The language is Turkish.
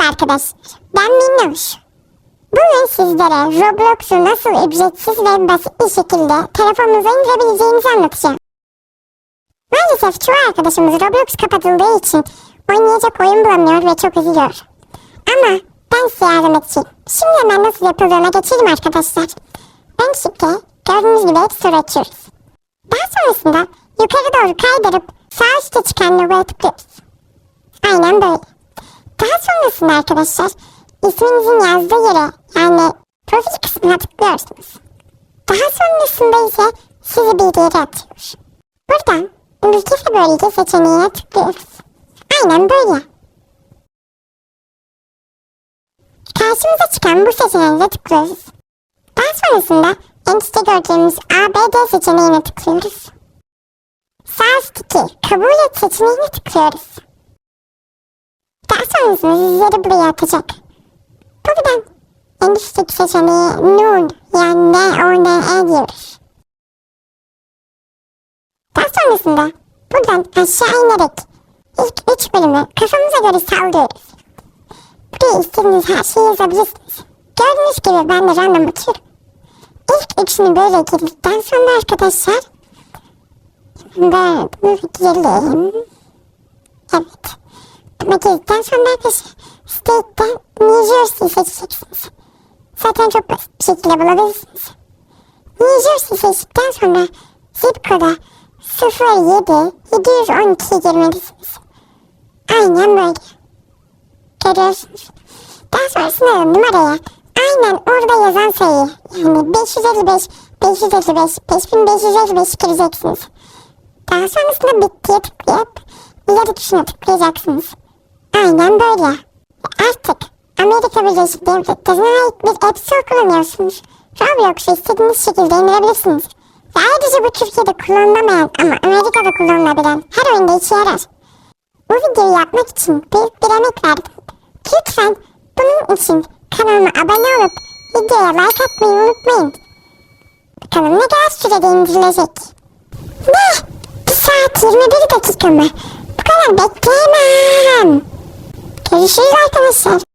Merhaba arkadaşlar, ben Minnoş. Bugün sizlere Roblox'u nasıl ücretsiz ve basit bir şekilde telefonunuza indirebileceğinizi anlatacağım. Maalesef çoğu arkadaşımız Roblox kapatıldığı için oynayacak oyun bulamıyor ve çok üzülüyor. Ama ben size yardım edeceğim. Şimdi hemen nasıl yapıldığına geçelim arkadaşlar. Öncelikle gördüğünüz gibi App Store açıyoruz. Daha sonrasında yukarı doğru kaydırıp sağ üstte çıkan logoya tıklıyoruz. Aynen böyle. Daha sonrasında arkadaşlar isminizin yazdığı yere yani profil kısmına tıklıyorsunuz. Daha sonrasında ise sizi bir yere atıyor. Buradan ülke bölge seçeneğine tıklıyoruz. Aynen böyle. Karşımıza çıkan bu seçeneğe tıklıyoruz. Daha sonrasında en üstte gördüğümüz ABD seçeneğine tıklıyoruz. Sağ üstteki kabul et seçeneğine tıklıyoruz. Sonrasında sizleri buraya atacak. Buradan en üstteki seçeneği Noon yani N O N E diyoruz. Daha sonrasında buradan aşağı inerek ilk üç bölümü kafamıza göre sallıyoruz. Buraya istediğiniz her şeyi yazabilirsiniz. Gördüğünüz gibi ben de random atıyorum. İlk üçünü böyle girdikten sonra arkadaşlar ben bunu girelim. Girdikten sonra arkadaşlar State'den New Jersey seçeceksiniz. Zaten çok basit bir şekilde bulabilirsiniz. New Jersey seçtikten sonra zip koda 07 712 girmelisiniz. Aynen böyle. Görüyorsunuz. Daha sonrasında numaraya aynen orada yazan sayıyı yani 555 555 5555 gireceksiniz. Daha sonrasında bittiye tıklayıp ileri tuşuna tıklayacaksınız. Aynen böyle. Artık Amerika Birleşik Devletleri'ne ait bir App Store kullanıyorsunuz. Roblox'u istediğiniz şekilde indirebilirsiniz. Ve ayrıca bu Türkiye'de kullanılamayan ama Amerika'da kullanılabilen her oyunda işe yarar. Bu videoyu yapmak için büyük bir emek verdim. Lütfen bunun için kanalıma abone olup videoya like atmayı unutmayın. Bakalım ne kadar sürede indirilecek. Ne? Bir saat 21 dakika mı? Bu kadar bekleyemem. Görüşürüz arkadaşlar.